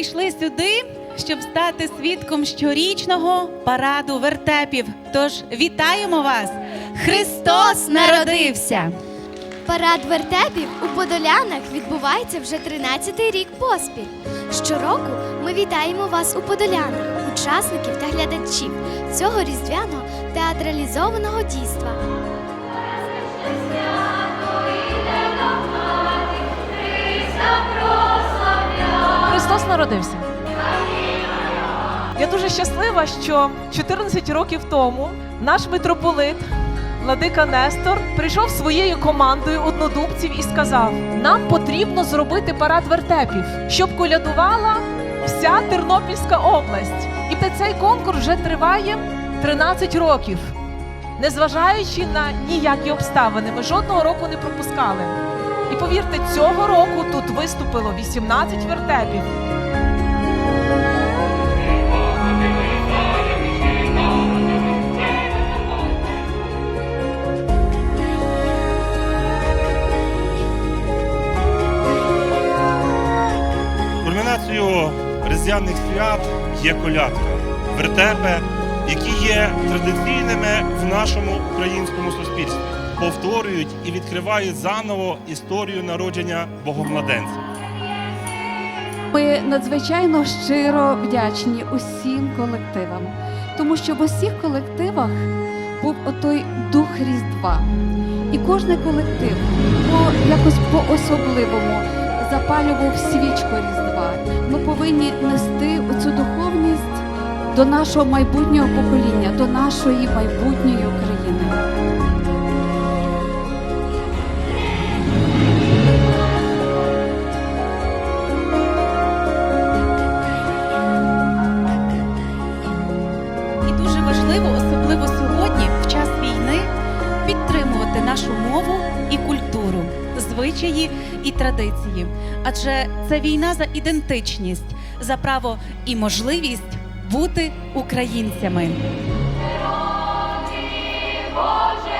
прийшли сюди, щоб стати свідком щорічного параду вертепів. Тож вітаємо вас! Христос народився! Парад вертепів у Подолянах відбувається вже 13-й рік поспіль. Щороку ми вітаємо вас у Подолянах, учасників та глядачів цього різдвяного театралізованого дійства. Народився. Я дуже щаслива, що 14 років тому наш митрополит Владика Нестор прийшов своєю командою однодумців і сказав: нам потрібно зробити парад вертепів, щоб колядувала вся Тернопільська область. І цей конкурс вже триває 13 років. Незважаючи на ніякі обставини, ми жодного року не пропускали. І повірте, цього року тут виступило 18 вертепів. Кульмінацією різдвяних свят є колядка, вертепи, які є традиційними в нашому українському суспільстві, повторюють і відкривають заново історію народження богомладенця. Ми надзвичайно щиро вдячні усім колективам, тому що в усіх колективах був отой дух Різдва. І кожен колектив по якось по-особливому запалював свічку Різдва. Ми повинні нести оцю духовність до нашого майбутнього покоління, до нашої майбутньої України. Особливо сьогодні, в час війни, підтримувати нашу мову і культуру, звичаї і традиції. Адже це війна за ідентичність, за право і можливість бути українцями. Боже